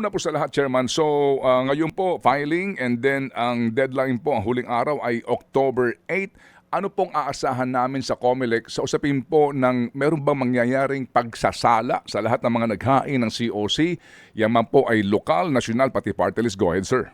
una po sa lahat, Chairman. So, ah, ngayon po, filing and then ang deadline po, ang huling araw ay October 8. Ano pong aasahan namin sa COMELEC sa usapin po ng meron bang mangyayaring pagsasala sa lahat ng mga naghain ng COC? Yan man po ay lokal, nasyonal, pati party list. Go ahead, sir.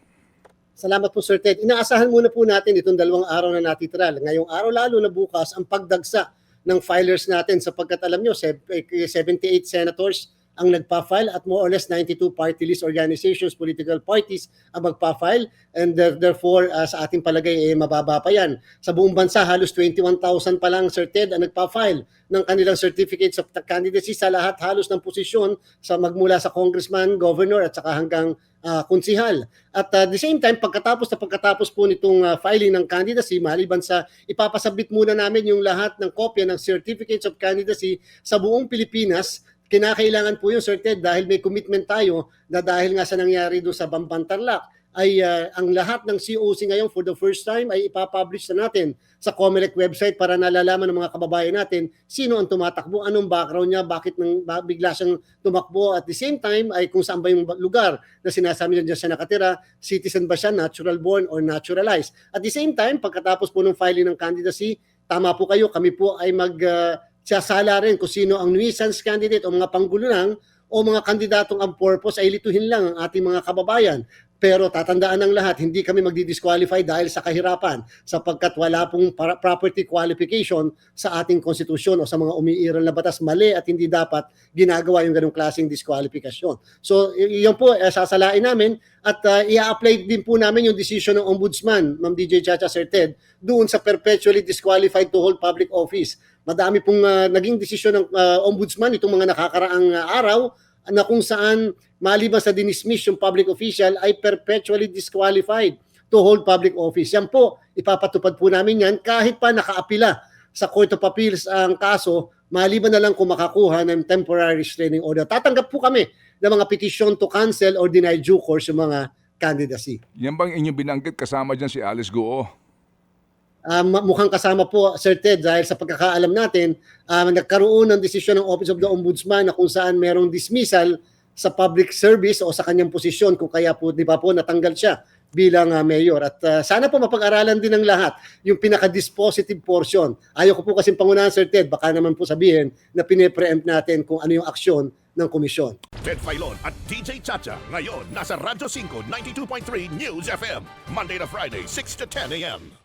Salamat po Sir Ted. Inaasahan muna po natin itong dalawang araw na natitira. Ngayong araw lalo na bukas ang pagdagsa ng filers natin sapagkat alam nyo, seb- eh, 78 senators ang nagpa-file at more or less 92 party list organizations, political parties ang magpa-file and there- therefore uh, sa ating palagay eh, mababa pa yan. Sa buong bansa halos 21,000 pa lang Sir Ted ang nagpa-file ng kanilang certificates of candidacy sa lahat halos ng posisyon sa magmula sa congressman, governor at saka hanggang ah, konsihal. At uh, the same time, pagkatapos na pagkatapos po nitong uh, filing ng candidacy, maliban sa ipapasabit muna namin yung lahat ng kopya ng certificates of candidacy sa buong Pilipinas, kinakailangan po yung Sir Ted dahil may commitment tayo na dahil nga sa nangyari doon sa Bamban Tarlac, ay uh, ang lahat ng COC ngayon for the first time ay ipapublish na natin sa COMELEC website para nalalaman ng mga kababayan natin sino ang tumatakbo, anong background niya, bakit nang bigla siyang tumakbo at the same time ay kung saan ba yung lugar na sinasabi niya siya nakatira, citizen ba siya, natural born or naturalized. At the same time, pagkatapos po ng filing ng candidacy, tama po kayo, kami po ay mag uh, sasala rin kung sino ang nuisance candidate o mga panggulo lang o mga kandidatong ang purpose ay lituhin lang ang ating mga kababayan. Pero tatandaan ng lahat, hindi kami magdi-disqualify dahil sa kahirapan sapagkat wala pong property qualification sa ating konstitusyon o sa mga umiiral na batas. Mali at hindi dapat ginagawa yung ganong klaseng disqualification. So, yun po, eh, sasalain namin at uh, i-apply din po namin yung decision ng Ombudsman, Ma'am DJ Chacha Sir Ted, doon sa perpetually disqualified to hold public office. Madami pong uh, naging desisyon ng uh, Ombudsman itong mga nakakaraang uh, araw na kung saan maliban sa dinismiss yung public official ay perpetually disqualified to hold public office. Yan po, ipapatupad po namin yan kahit pa nakaapila sa Court of Appeals ang kaso, maliban na lang kung makakuha ng temporary restraining order. Tatanggap po kami ng mga petition to cancel or deny due course yung mga candidacy. Yan bang inyong binanggit kasama dyan si Alice Guo? Ma- mukhang kasama po Sir Ted dahil sa pagkakaalam natin, ah, nagkaroon ng desisyon ng Office of the Ombudsman na kung saan merong dismissal sa public service o sa kanyang posisyon kung kaya po di ba po natanggal siya bilang ah, mayor at ah, sana po mapag-aralan din ng lahat yung pinaka-dispositive portion. Ayaw ko po kasi pangunahan Sir Ted, baka naman po sabihin na pine-preempt natin kung ano yung aksyon ng komisyon. Ted Filon at DJ Chacha. Ngayon, nasa Radyo 5, 92.3 News FM. Monday to Friday, 6 to 10 a.m.